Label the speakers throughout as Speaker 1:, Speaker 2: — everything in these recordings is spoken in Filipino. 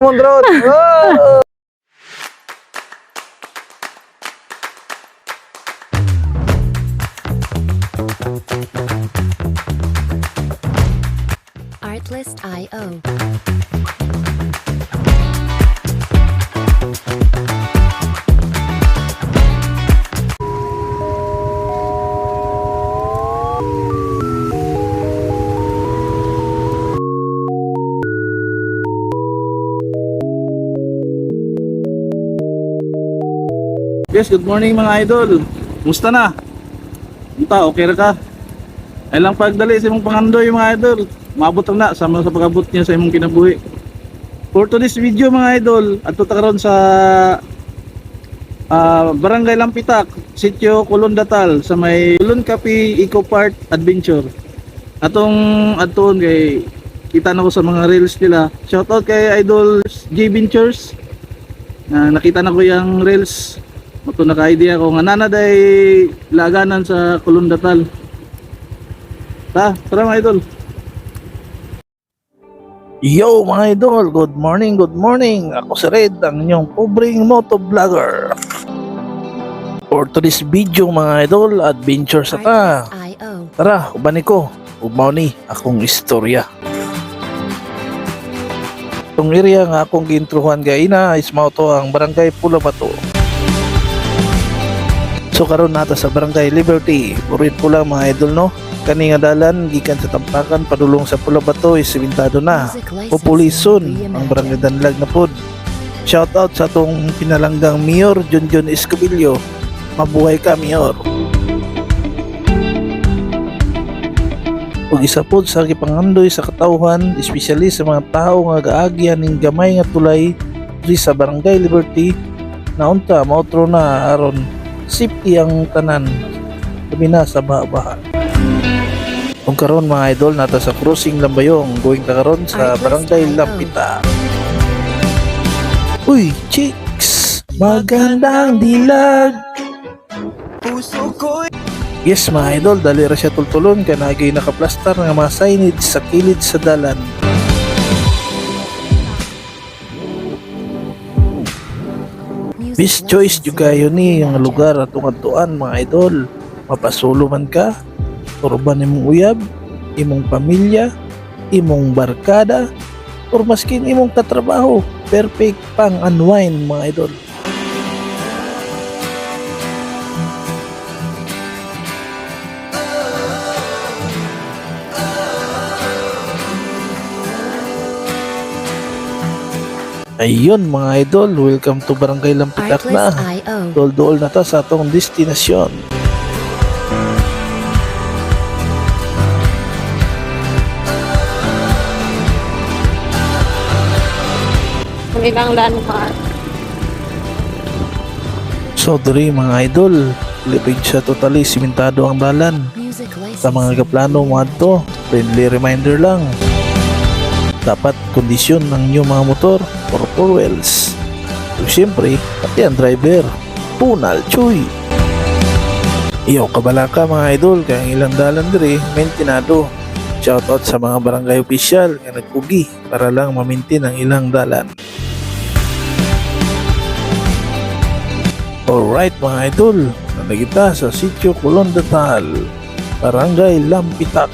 Speaker 1: Mundrot. Oh!
Speaker 2: Artlist.io.
Speaker 1: Yes, good morning mga idol. Musta na? Musta, okay ra ka? Ay lang pagdali sa imong pangandoy mga idol. Maabot na sama sa pagabot niya sa imong kinabuhi. For today's video mga idol, ta karon sa ah, Barangay Lampitak, Sitio Kulon Datal sa may Kulon Cafe Eco Park Adventure. Atong aton kay kita na ko sa mga reels nila. Shoutout kay Idol J Ventures. Na nakita na ko yung reels Mato naka-idea ko nga nanaday laganan sa Kulundatal. Ta, tara mga idol.
Speaker 3: Yo mga idol, good morning, good morning. Ako si Red, ang inyong pobreng motovlogger. For today's video mga idol, adventure sa ta. Tara, ubani ko. Umaw ni akong istorya. Itong area nga akong giintruhan gaina is mao to ang barangay Pulabato. So karon nata sa barangay Liberty. Purit po lang mga idol no. Kani nga dalan gikan sa Tampakan padulong sa Pulabato is simentado na. Populison ang barangay Danlag na pod. Shout out sa atong pinalanggang Mayor Junjun Escobillo. Mabuhay ka Mayor. Ug isa pod sa gipangandoy sa katawhan, especially sa mga tao nga gaagyan ning gamay nga tulay diri sa Barangay Liberty naunta mautro na aron safety ang tanan labi na sa baha-baha. Kung karon mga idol nata sa crossing Lambayong going ta karon sa Barangay
Speaker 2: IO.
Speaker 3: Lampita. Uy, chicks! Magandang dilag! Yes mga idol, dali ra siya tultulon kay nagay nakaplastar nga mga signage sa kilid sa dalan. Miss choice jud kayo ni ang lugar atong adtuan mga idol. Mapasulo man ka, turban imong uyab, imong pamilya, imong barkada, or maskin imong katrabaho. Perfect pang unwind mga idol. Ayun mga idol, welcome to Barangay Lampitak na. Dol-dol na ta sa atong destinasyon.
Speaker 4: Kanilang landmark.
Speaker 3: So diri mga idol, libig siya totally simentado ang dalan. Sa mga kaplano mo adto, friendly reminder lang. Dapat kondisyon ng inyong mga motor or four wheels. So siyempre, pati ang driver, punal chuy. Iyo kabala ka mga idol, kaya ang ilang dalan diri, maintenado. Shoutout sa mga barangay official nga nagpugi para lang mamintin ang ilang dalan. Alright mga idol, nandagita sa sitio Kulon Datal, Barangay Lampitak.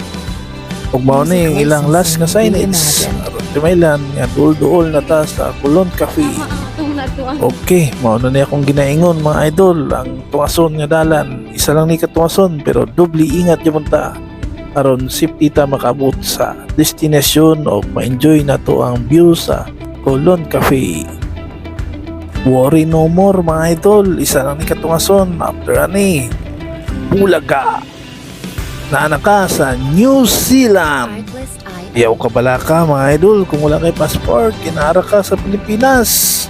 Speaker 3: Ug mao ni ang ilang last nga signage. Aron timailan nga duol-duol na ta sa Kulon Cafe.
Speaker 4: Itong natuan.
Speaker 3: Okay, mao na ni akong ginaingon mga idol, ang tungason nga dalan. Isa lang ni katungason pero doble ingat gyud ta aron safety ta makabot sa destinasyon o ma-enjoy na to ang view sa Colon Cafe. Worry no more mga idol, isa lang ni katungason after ani. Bulaga! Naana ka sa New Zealand! Yaw ka bala ka mga idol kung wala kay passport, kinara ka sa Pilipinas.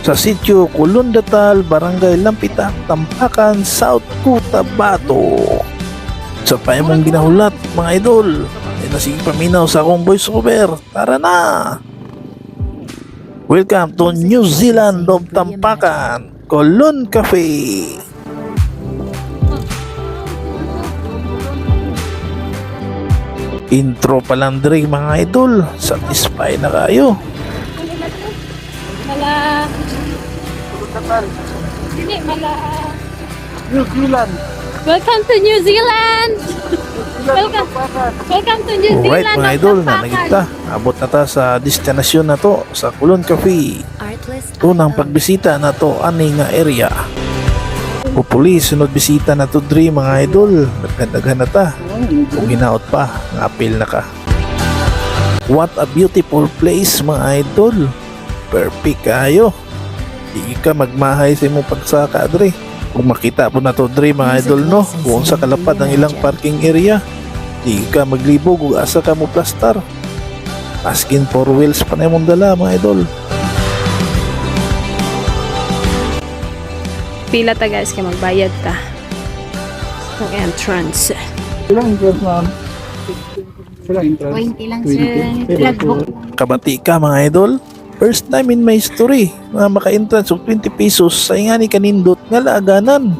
Speaker 3: Sa sitio Kulundatal, Barangay Lampitak, Tampakan, South Cotabato. Sa pa mong ginahulat mga idol, ay nasige paminaw sa akong voiceover. Tara na! Welcome to New Zealand of Tampakan, Colon Cafe. Intro pa lang diri mga idol, satisfy na kayo.
Speaker 4: Mala... Hindi, mala...
Speaker 1: New Zealand.
Speaker 4: Welcome to New Zealand! Welcome, welcome to New
Speaker 3: Alright
Speaker 4: Zealand!
Speaker 3: mga idol,
Speaker 4: Tampakan.
Speaker 3: nanagit ta. Abot na ta sa destinasyon na to sa Kulon Cafe. Unang pagbisita na to ani nga area. Hopefully, sunod bisita na to dre mga idol. Nagkandaghan na ta. Kung ginaot pa, nga apil na ka. What a beautiful place mga idol. Perfect kayo. Di ka magmahay sa imong pagsaka dre. Kung makita po na to dre mga idol no, kung sa kalapad ang ilang parking area, di ka maglibog ug asa ka mo plastar. Askin for wheels pa na imong dala mga idol.
Speaker 4: Pila ta guys, kaya magbayad ta. Ang entrance.
Speaker 1: Ilang interest na? Ilang interest?
Speaker 5: 20 lang sir. Logbook.
Speaker 3: kabati ka mga idol first time in my history na maka-entrance og 20 pesos sa ingani kanindot nga laaganan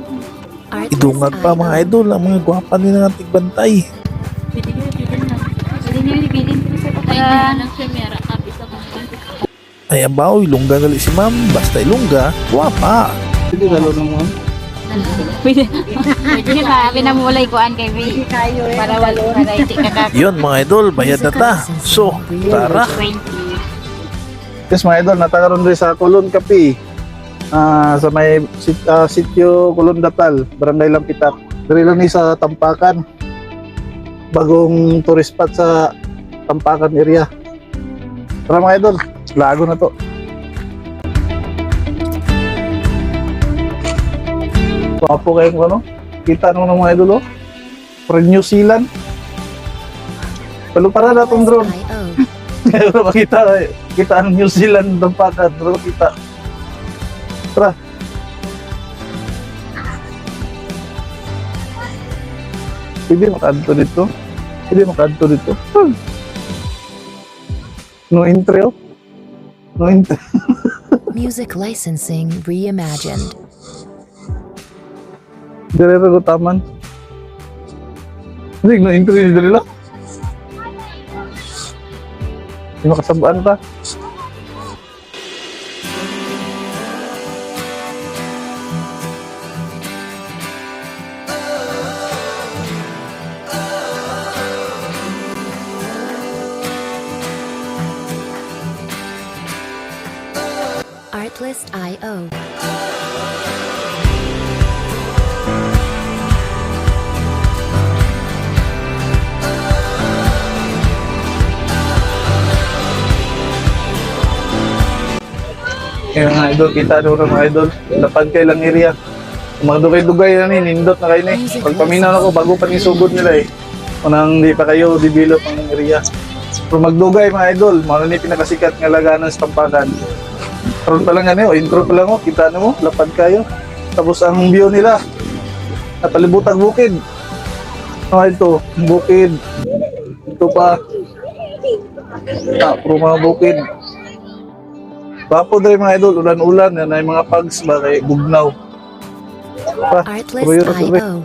Speaker 3: idungag pa mga idol ang mga gwapa nila nga tigbantay ay abaw ilungga gali si ma'am basta ilungga gwapa
Speaker 1: Hindi lalo na mo.
Speaker 5: Pwede. Pwede ba? Pinamulay ko an kay. Para walo. Para hindi ka ka.
Speaker 3: yon mga idol bayad na ta so tara
Speaker 5: 20.
Speaker 1: Yes mga idol, natagaron rin sa Kulon Cafe. Ah, sa may sit, ah, sitio Kulon Datal, Barangay Lampitak. Dari lang ni sa Tampakan. Bagong tourist spot sa Tampakan area. Tara mga idol, lago na to. Papo kayong ano? Kita nung ng mga idol oh. From New Zealand. Pero para na itong drone.
Speaker 2: IO.
Speaker 1: Pero makita, kita ang New Zealand ng pakat. Pero kita. Tara. Hindi makadto dito. Hindi makadto dito. Hmm. No intro. No intro.
Speaker 2: Music licensing reimagined.
Speaker 1: Dire ko taman. Hindi, no intro ni dire lang. Hindi makasabaan pa.
Speaker 2: Artlist
Speaker 1: Kaya mga idol, kita doon mga idol. Lapad kay lang area. Mga dugay-dugay na ni, nindot na kayo. Pag paminaw ako, bago pa ni sugod nila eh. Unang di pa kayo develop ang area. Pero magdugay mga idol, mga ni pinakasikat nga laganan sa tampakan. Karoon pa lang yan eh, oh, intro pa lang oh, kita na mo, lapad kayo. Tapos ang view nila, napalibutang bukid. Ano ito, bukid. Ito pa. Ah, puro mga bukid. Papo dre mga idol, ulan-ulan, yan ay mga pags ba kay bugnaw. Pa,
Speaker 2: Artlist
Speaker 1: puro yun ako, pre.
Speaker 2: IO.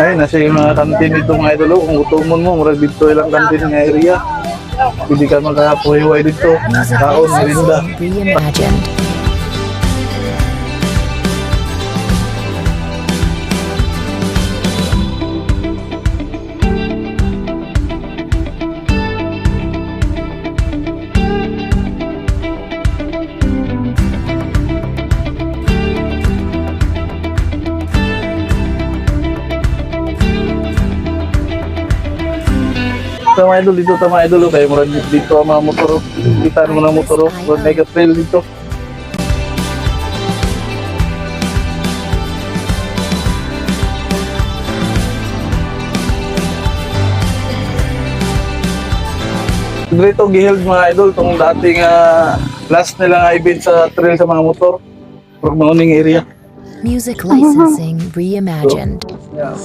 Speaker 1: Ay, nasa yung mga kantin dito mga idol, oh. kung utumon mo, murag dito ilang kantin nga area. Hindi ka makapuhiway dito. Kaon, merinda.
Speaker 2: reimagined.
Speaker 1: Mga idol dito, sa mga idol, oh, kayo murag dito ang mga motor. oh. Kita mo ng motor, oh. murag mega trail dito. Dito giheld mga idol tong dating ah, last nila event sa trail sa mga motor. Pag mauning area.
Speaker 2: Music licensing reimagined.
Speaker 1: Yeah.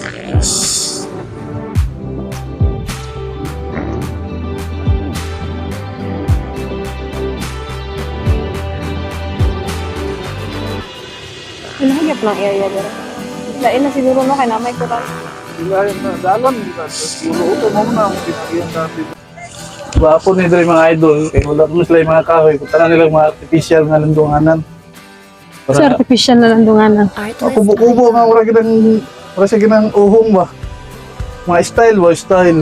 Speaker 4: Hinahagap ng area dito. Lain na siguro no, kaya na may kural.
Speaker 1: Sila yung na dalan, di ba? Puro uto mo na ang pinagyan natin. Wapo ni Dre mga idol, kaya wala mo sila yung mga kahoy, kung nilang mga artificial nga landunganan.
Speaker 4: Sa
Speaker 1: Para
Speaker 4: artificial na landunganan.
Speaker 1: Oh, kubo-kubo nga wala ginang wala siya ginang uhong ba. Mga style ba, style.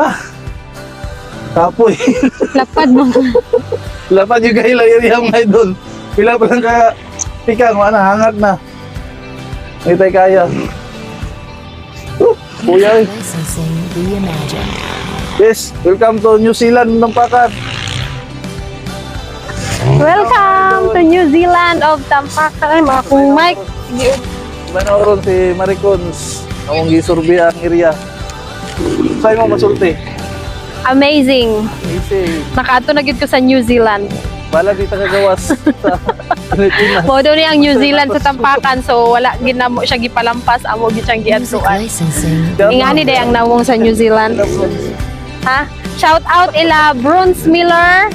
Speaker 1: Ha? Kapoy.
Speaker 4: Lapad mo.
Speaker 1: Lapad yung kahila area mga idol. Pila pa lang ka pikang, wala na, hangat na. Hindi tayo kaya. Oh, kuya eh. Yes, welcome to New Zealand ng pakat.
Speaker 4: Welcome to New Zealand of Tampakan. Ay, mga kung Mike.
Speaker 1: Manoron si Maricons. Akong gisurvey ang area. Sa'yo mo masulti.
Speaker 4: Amazing.
Speaker 1: Easy.
Speaker 4: Nakaato na gid ko sa New Zealand.
Speaker 1: Bala di tagagawas sa Pilipinas.
Speaker 4: Modo ni ang New Zealand sa Tampakan so wala gid na mo siya gipalampas amo gid siyang giadtuan.
Speaker 2: licensing.
Speaker 4: Ingani day ang nawong sa New Zealand. Ha? Shout out ila Bruns Miller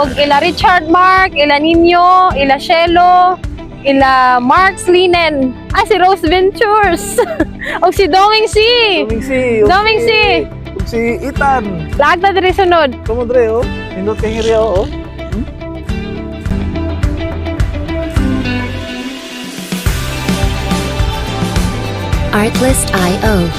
Speaker 4: og ila Richard Mark, ila Nino, ila Shelo, ila Marks Linen. Ah, si Rose Ventures. og si Doming C.
Speaker 1: Doming si.
Speaker 4: Doming si.
Speaker 1: Si Ethan.
Speaker 4: Lahat na diri sunod.
Speaker 1: Kumudre oh. Nindot kay area oh.
Speaker 2: Artlist.io.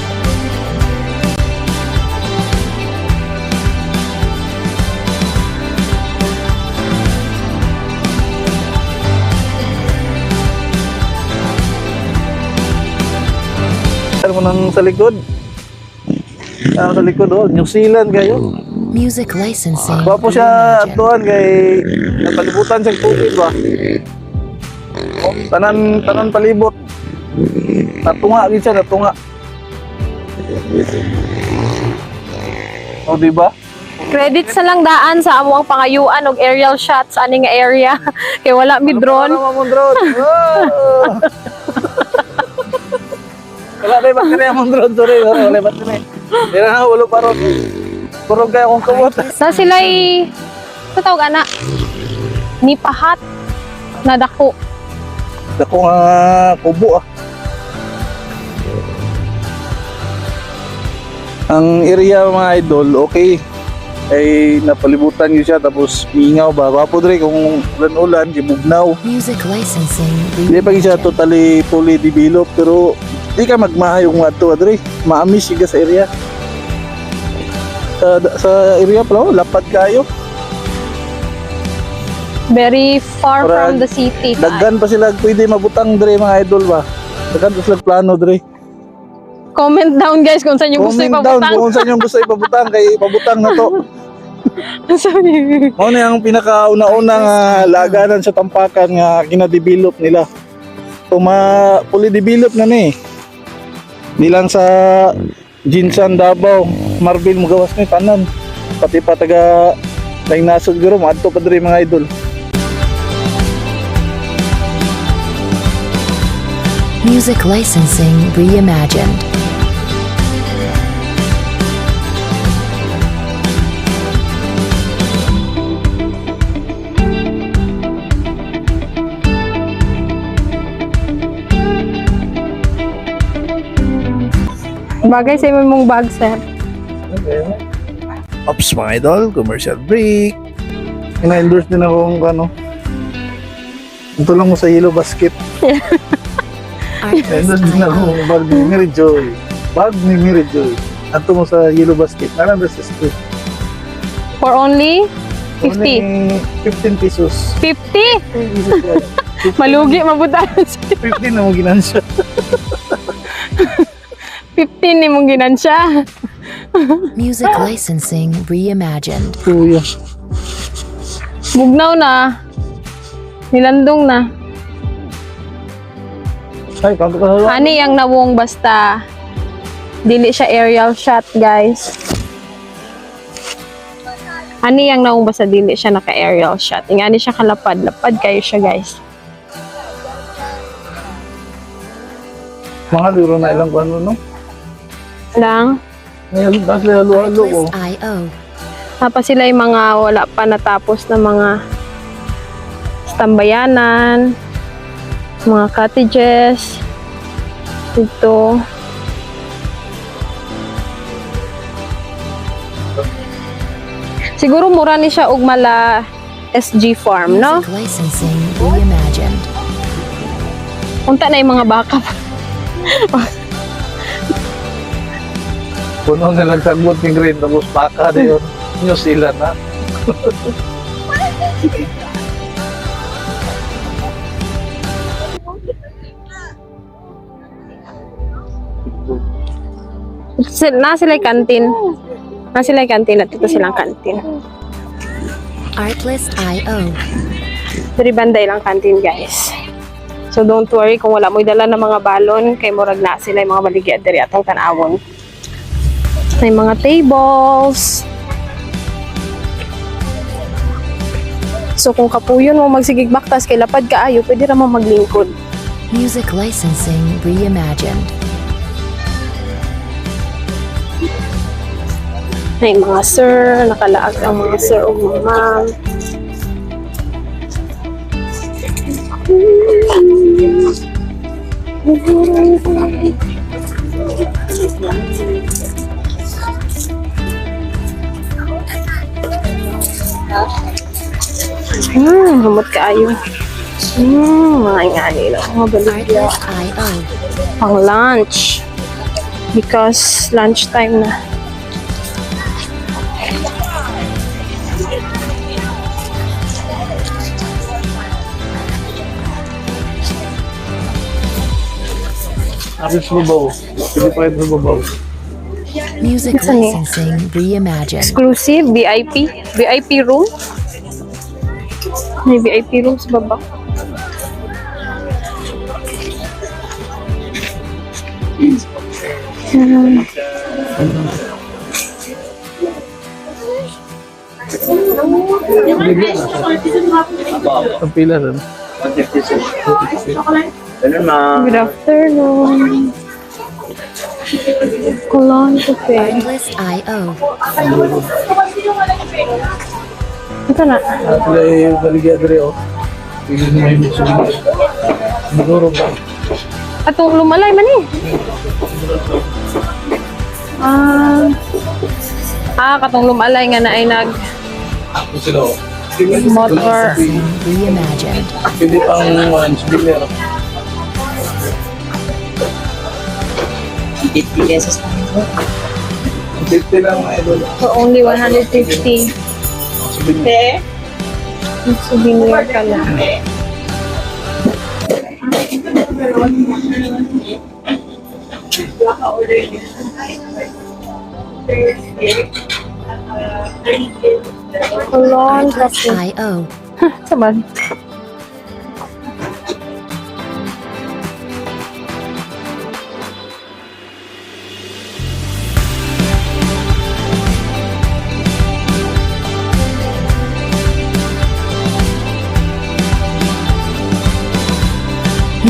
Speaker 1: Ano mo nang sa likod? Ah, sa likod oh. New Zealand kayo.
Speaker 2: Music licensing.
Speaker 1: Gwapo siya
Speaker 2: Reimagined.
Speaker 1: atuan kay napalibutan siyang tubig ba. Oh, tanan tanan palibot. Natunga siya, natunga. Oh, di ba?
Speaker 4: Credit sa lang daan sa amo ang pangayuan og aerial shots ani nga area kay wala mi drone.
Speaker 1: Ano mo drone? Oh! Wala yung baterya mong drone, sorry. Wala baterya. Hindi na, ulo pa ron. Kurog kaya akong kamot.
Speaker 4: Sa sila'y sa tawag ana ni pahat na dako.
Speaker 1: Ako nga kubo ah. Ang area mga idol, okay. Ay napalibutan yun siya tapos mingaw ba. Wapo dre kung ulan-ulan, gibugnaw.
Speaker 2: Music licensing.
Speaker 1: Hindi pa siya totally fully developed pero di ka magmahayong wato dre. Maamis siya sa area. Sa, sa area pala, oh, lapad kayo.
Speaker 4: Very far
Speaker 1: Para
Speaker 4: from the city.
Speaker 1: Daggan pa sila pwede mabutang dre mga idol ba. Daggan pa sila plano dre.
Speaker 4: Comment down guys kung saan yung gusto
Speaker 1: Comment down
Speaker 4: ipabutang.
Speaker 1: kung saan yung gusto ipabutang kay ipabutang na to.
Speaker 4: Sorry.
Speaker 1: Mao na ang pinakauna-unang uh, laganan sa tampakan nga gina-develop nila. So ma fully develop na ni. Di lang sa Jinsan Davao, Marbil Mugawas ni tanan. Pati pa taga Tayong nasod guro, maadto pa diri mga idol.
Speaker 2: Music licensing reimagined.
Speaker 4: Bagay sa imong bag sir.
Speaker 3: Ops mga idol, commercial break.
Speaker 1: Ina-endorse din ako kung ano. Ito lang mo sa yellow basket. Ina-endorse din ako
Speaker 2: Artlist.io.
Speaker 1: kung bag ni Mary Joy. Bag ni Mary Joy. Ato mo sa yellow basket. Nalang sa street.
Speaker 4: For only 50.
Speaker 1: Only 15 pesos.
Speaker 4: 50? Malugi mabutan.
Speaker 1: 15 na mo ginansya.
Speaker 4: 15 ni mong ginansya.
Speaker 2: Music licensing reimagined.
Speaker 1: Kuya.
Speaker 4: Bugnaw na. Nilandong na.
Speaker 1: Ay, kanto ka
Speaker 4: Ani ang nawong basta dili siya aerial shot, guys. Ani ang nawong basta dili siya naka aerial shot. Ingani siya kalapad, lapad kayo siya, guys.
Speaker 1: Mga luro na ilang ano, no?
Speaker 4: Lang.
Speaker 1: Ngayon, tapos halo-halo ko.
Speaker 2: Artlist.io.
Speaker 4: Tapos sila yung mga wala pa natapos na mga stambayanan. Mga cottages. Ito. Siguro mura ni siya og mala SG farm, no?
Speaker 2: Licensing reimagined.
Speaker 4: Unta na yung mga baka.
Speaker 1: Puno na lang sagot ni Green, tapos baka na yun. New Zealand na.
Speaker 4: Na sila kantin. Na sila kantin at ito silang kantin.
Speaker 2: Artlist.io.
Speaker 4: Dari banday lang kantin, guys. So don't worry kung wala mo dala ng mga balon kay murag na sila yung mga baligya diri atong tanawon. May mga tables. So kung kapuyon mo magsigig baktas kay lapad kaayo, pwede ra mo maglingkod.
Speaker 2: Music licensing reimagined.
Speaker 4: May mga sir, nakalaag ang mga sir o mga ma'am. Hmm, humot kaayo. Hmm, mga ingani lang. Mga baligya. Pang lunch. Because lunchtime na.
Speaker 1: Tapos lubaw. Hindi pa rin lubaw.
Speaker 2: Music licensing reimagined.
Speaker 4: exclusive VIP VIP room may VIP room sa baba Hmm.
Speaker 1: Ang pila rin.
Speaker 4: Good afternoon Cologne Cafe
Speaker 2: Artlist.io.
Speaker 4: ito na
Speaker 1: Sila yung baligya diri oh. Pili mo yung sulit. Siguro ba?
Speaker 4: atong lumalay man eh ah ah katong lumalay nga na ay nag
Speaker 1: Ako sila oh.
Speaker 4: motor
Speaker 2: reimagined.
Speaker 1: Pwede pang one souvenir.
Speaker 6: 50 pesos lang ito.
Speaker 1: 50 lang mga idol.
Speaker 4: for only 150
Speaker 1: Souvenir.
Speaker 4: souvenir ka lang Cologne Cafe
Speaker 2: Artlist.io.
Speaker 4: Saban.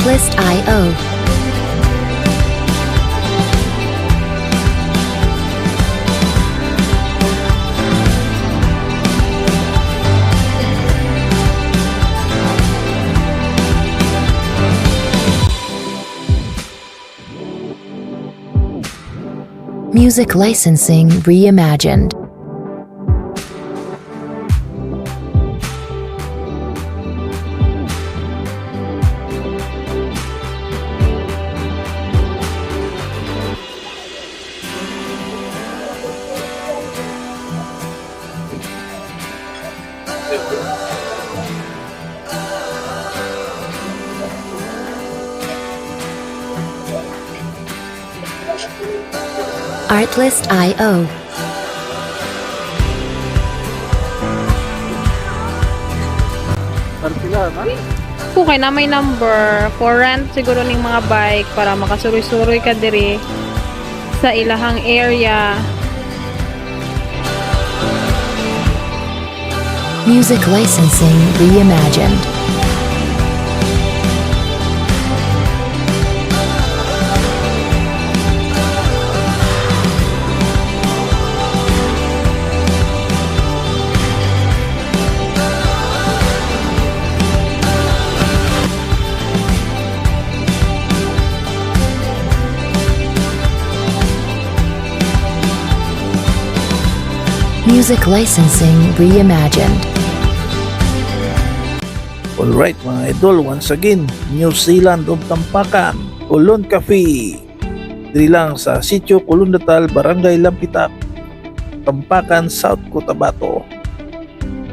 Speaker 2: Artlist.io. Music licensing reimagined. Artlist.io.
Speaker 1: Ang pila na.
Speaker 4: ko kay na may number for rent siguro ning mga bike para makasuroy-suroy ka diri sa ilahang area.
Speaker 2: Music licensing reimagined. Music licensing reimagined.
Speaker 3: Alright mga idol, once again, New Zealand ug Tampakan, Kulon Cafe. Diri lang sa Sitio Kulundatal, Barangay Lampitak, Tampakan, South Cotabato.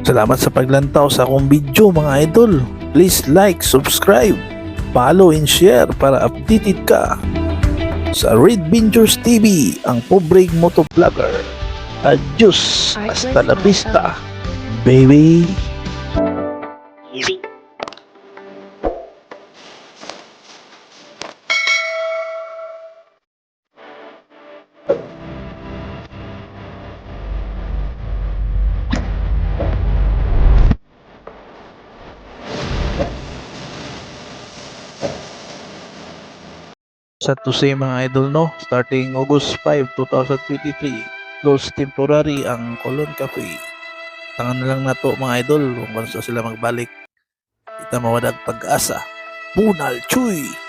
Speaker 3: Salamat sa paglantaw sa akong video mga idol. Please like, subscribe, follow and share para updated ka sa Red Ventures TV, ang pobreng motovlogger. Adios, hasta la vista, baby. sa to say mga idol no? Starting August 5, 2023 close temporary ang Colon Cafe. Tangan na lang nato mga idol kung gusto sila magbalik. Kita mawadag pag-asa. Bunal Chuy